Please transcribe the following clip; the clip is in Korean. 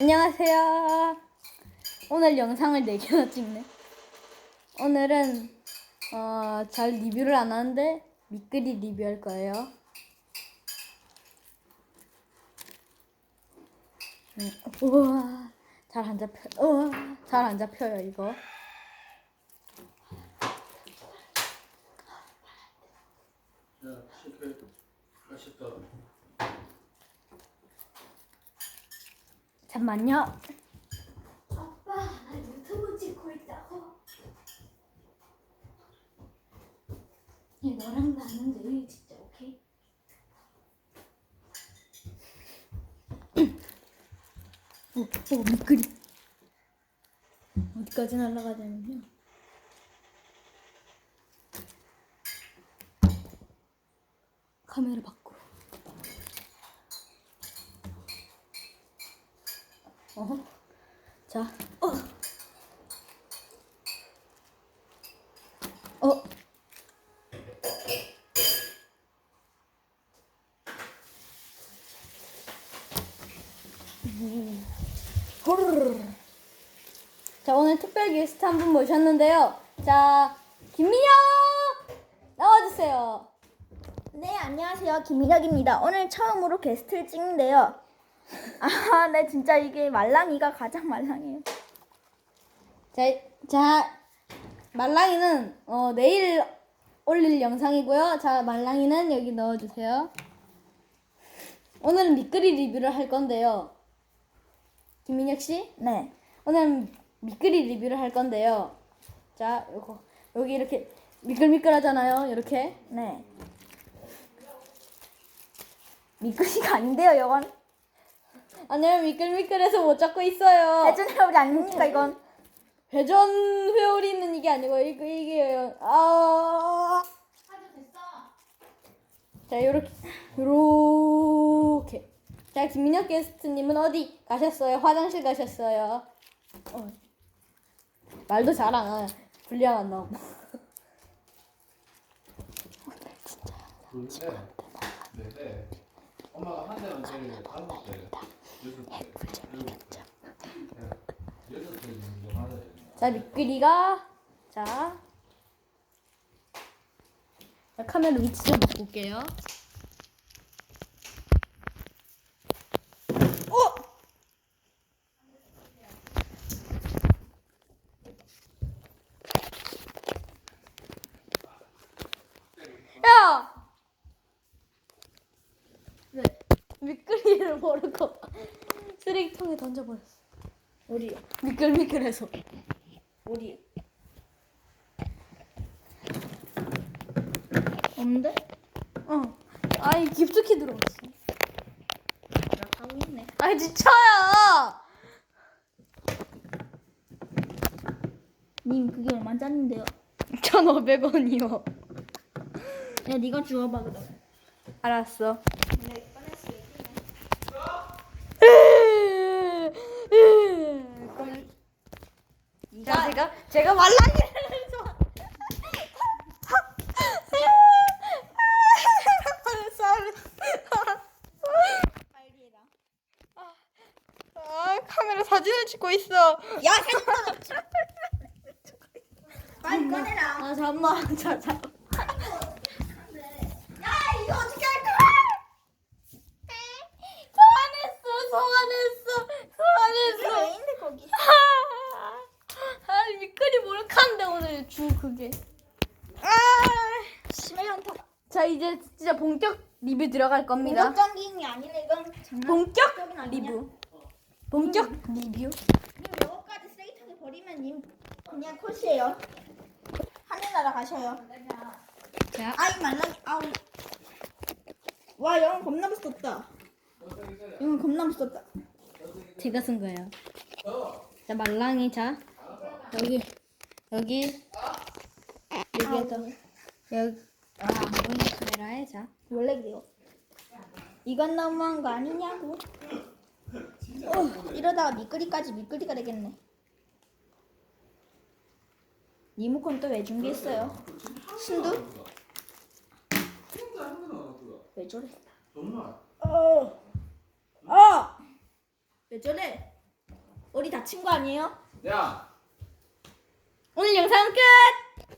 안녕하세요. 오늘 영상을 4개나 찍네. 오늘은 어, 잘 리뷰를 안 하는데 미끄리 리뷰할 거예요. 음, 우와, 잘 안 잡혀. 우와, 잘 안 잡혀요 이거. 야, 실패. 맛있다. 잠만요. 아빠, 나 유튜브 찍고 있다고. 얘 너랑 나는 내일 진짜 오케이? 오, 오 미끄리. 어디까지 날아가냐면요. 카메라 밖 으로. 어. 자, 어. 어. 호르르. 자, 오늘 특별 게스트 한 분 모셨는데요. 자, 김민혁! 나와주세요. 네, 안녕하세요. 김민혁입니다. 오늘 처음으로 게스트를 찍는데요. 아, 네, 진짜 이게 말랑이가 가장 말랑해요. 자, 자, 말랑이는 어, 내일 올릴 영상이고요. 자, 말랑이는 여기 넣어주세요. 오늘은 미끄리 리뷰를 할 건데요. 김민혁 씨, 네. 오늘은 미끄리 리뷰를 할 건데요. 자, 요거 여기 이렇게 미끌미끌하잖아요. 이렇게. 네. 미끄리가 아닌데요, 이건. 아니요, 미끌미끌해서 못 잡고 있어요. 대전 회오리 아닙니까, 이건? 회전 회오리는 이게 아니고 이거 이게요. 아. 자, 요렇게 요렇게. 자, 김민혁 게스트님은 어디 가셨어요? 화장실 가셨어요. 어. 말도 잘 안 하네. 분량 안 나오고. 네 대. 엄마가 한 대만 때리고 다섯 대, 맞아야 된다. 자, 미끄리가 자. 자, 카메라 위치 좀 바꿀게요. 어! 야! 네. 미끄리를 모르고 쓰레기통에 던져버렸어. 우리 미끌미끌해서. 우리 없는데? 어. 아이 깊숙이 들어갔어. 하고 있네. 아이 지쳐요. 님, 그게 얼마짜린데요? 1,500원이요. 야, 네가 주워봐, 그럼. 알았어. 자, 제가 제가 말랑이를 좋아. 빨리 해라. 아, 카메라 사진을 찍고 있어. 야, 잠깐만! 빨리 꺼내라. 아, 잠만. 자, 자. 야, 이거 어떻게 할 거야? 소환했어, 소환했어, 소환했어. 왜 있는데, 거기? 아니 미끌이 몰카인데 오늘 주 그게. 아. 심해 현타. 자 이제 진짜 본격 리뷰 들어갈 겁니다. 공격적인 게 아니네, 이건. 장난. 본격 적인 아니냐? 리뷰. 본격 리뷰. 님 이거까지 쓰레기통에 버리면 님 그냥 컷이에요. 하늘나라 가셔요. 자, 아이 말랑이 아우. 와 영어 겁나 무섭다. 영어 겁나 무섭다. 제가 쓴 거예요. 자 말랑이 자 여기 여기 여기에서 여기 아 모니 카메라에 자. 원래 그래요. 이건 너무한 거 아니냐고. 어, 이러다가 미끄리까지 미끄리가 되겠네. 리모컨 또 왜 준비했어요? 순두? 왜 저래? 정말. 어. 어. 왜 저래? 우리 다친 거 아니에요? 야 오늘 영상 끝!